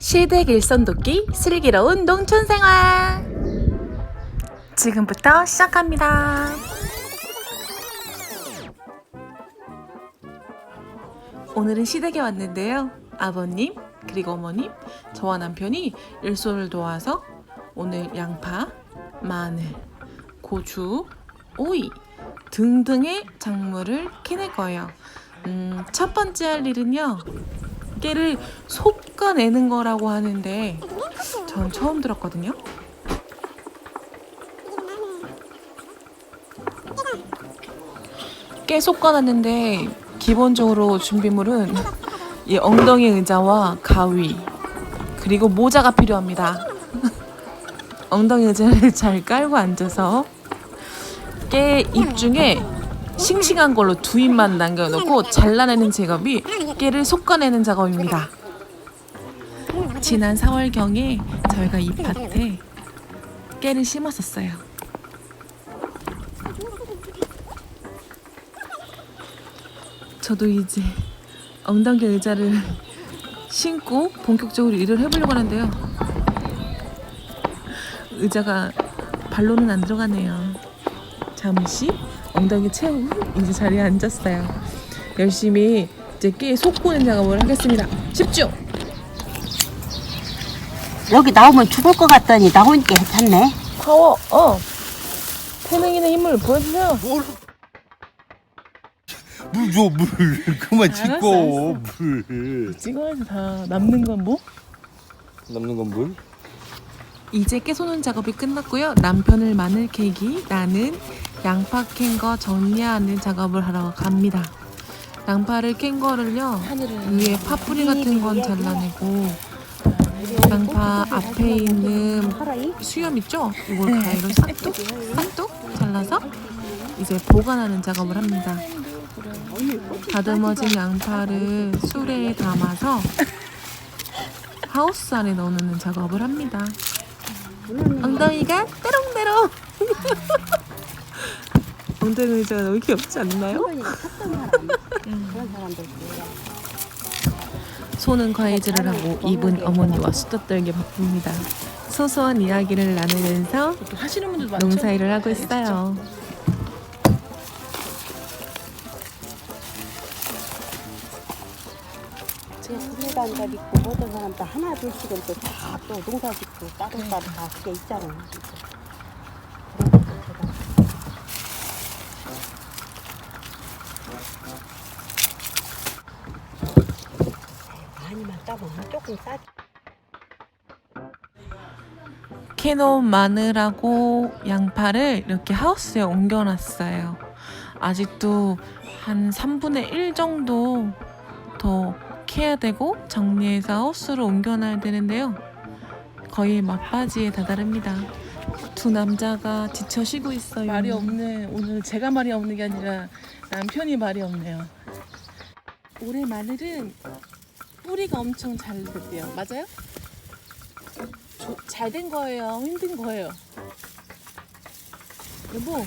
시댁 일선 돕기 슬기로운 농촌 생활 지금부터 시작합니다. 오늘은 시댁에 왔는데요. 아버님 그리고 어머님 저와 남편이 일손을 도와서 오늘 양파, 마늘, 고추, 오이 등등의 작물을 캐낼 거예요. 음, 첫 번째 할 일은요. 깨를 솎아내는 거라고 하는데 전 처음 들었거든요. 깨 솎아놨는데 기본적으로 준비물은 이 엉덩이 의자와 가위 그리고 모자가 필요합니다. 엉덩이 의자를 잘 깔고 앉아서 깨잎 중에 싱싱한 걸로 두 잎만 남겨놓고 잘라내는 작업이 깨를 솎아내는 작업입니다. 지난 4월경에 저희가 이 밭에 깨를 심었었어요. 저도 이제 엉덩이 의자를 신고 본격적으로 일을 해보려고 하는데요. 의자가 발로는 안 들어가네요. 잠시 엉덩이 채우고 이제 자리에 앉았어요. 열심히 이제 깨 속고는 작업을 하겠습니다. 집중! 여기 나오면 죽을 것 같더니 나오니까 괜찮네. 파워 어! 태능이의 힘을 보여주세요. 물 줘, 물. 그만 알았어, 찍고, 물. 찍어야지 다 남는 건 뭐? 남는 건 물? 이제 깨 소는 작업이 끝났고요. 남편을 마늘 캐기, 나는 양파 캔 거 정리하는 작업을 하러 갑니다. 양파를 캔 거를요. 위에 파뿌리 같은 건 잘라내고 양파 앞에 있는 수염 있죠? 이걸 가위로 싹둑 싹둑 잘라서 이제 보관하는 작업을 합니다. 다듬어진 양파를 수레에 담아서 하우스 안에 넣어놓는 작업을 합니다. 엉덩이가 때롱때롱. 엉덩이 의자가 너무 귀엽지 않나요? 그런 사람들 손은 과일질을 하고 입은 어머니와 수다 떨기 바쁩니다. 소소한 이야기를 나누면서 하시는 분들도 많죠? 농사일을 하고 있어요. 제 부모단 잘 있고 모든 사람도 하나 둘씩은 또다또 농사 짓고 따로따로 다 그게 있잖아. 진짜. 그런 것들보다 많이만 따면 조금 싸지. 캐논 마늘하고 양파를 이렇게 하우스에 옮겨놨어요. 아직도 한 3분의 1 정도 더 캐야 되고 정리해서 하우스로 옮겨놔야 되는데요. 거의 막바지에 다다릅니다. 두 남자가 지쳐 쉬고 있어요. 말이 없네. 오늘 제가 말이 없는 게 아니라 남편이 말이 없네요. 올해 마늘은 뿌리가 엄청 잘 됐대요. 맞아요? 잘 된 거예요? 힘든 거예요? 여보,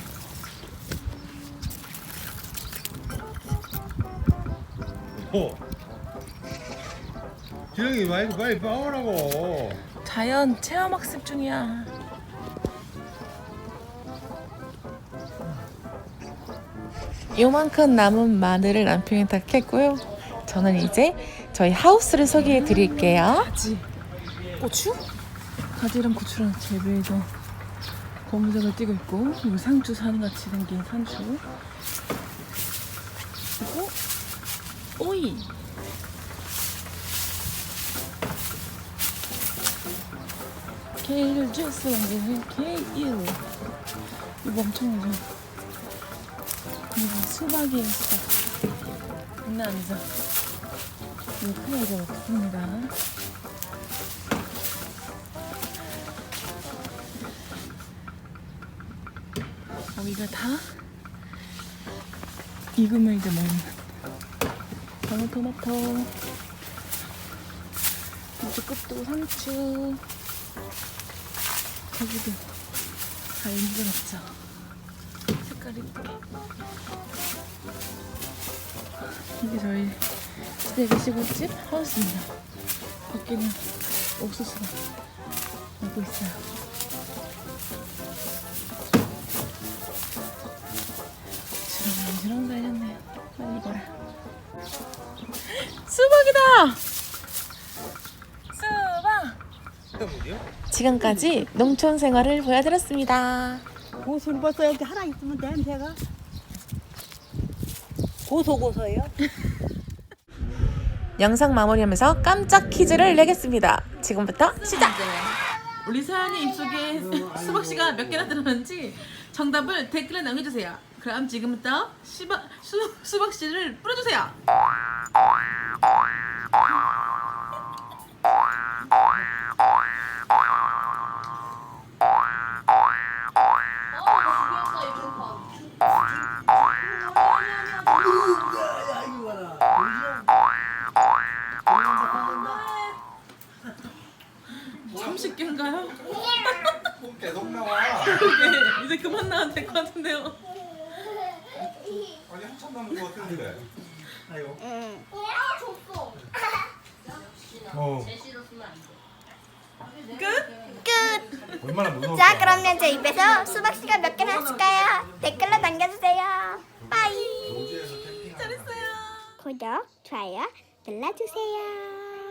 어. 지렁이 많이, 빨리 빠오라고. 자연 체험 학습 중이야. 요만큼 남은 마늘을 남편이 다 캤고요. 저는 이제 저희 하우스를 소개해 드릴게요. 가지. 고추? 가지랑 고추랑 재배해서 고무장을 띄고 있고 그리고 상추 산같이 생긴 상추 그리고 오이 케일 주스 만드는 케일 이거 엄청 많아 그리고 수박이 있어 장난 아니죠 크게 잡았습니다? 여기가 다 익으면 이제 먹는 방울 토마토. 이제 끝도 상추. 거기도 다 익어놨죠. 색깔 이쁘게 이게 저희 시댁의 시골집 하우스입니다 밖에는 옥수수가 나고 있어요. 주렁주렁 달렸네요. 빨리 봐라. 수박이다! 수박! 지금까지 농촌 생활을 보여드렸습니다. 고수는 벌써 여기 하나 있으면 냄새가 고소고소해요. 영상 마무리하면서 깜짝 퀴즈를 내겠습니다. 지금부터 시작! 우리 사연이 입속에 수박 씨가 몇 개나 들었는지 정답을 댓글에 남겨주세요. 그럼 지금부터 수박, 수, 수박 씨를 뿌려주세요. 개 인가요? 계속 나와. 네, 이제 그만 나와도 될 것 같은데요. 아니 한참 남은 거 같은데. 아이고. 어. 끝! 얼마나 무서워. 자, 그러면 제 입에서 수박 씨가 몇 개 나 왔을까요? 댓글로 남겨주세요. 빠이. 잘했어요. 구독, 좋아요 눌러주세요.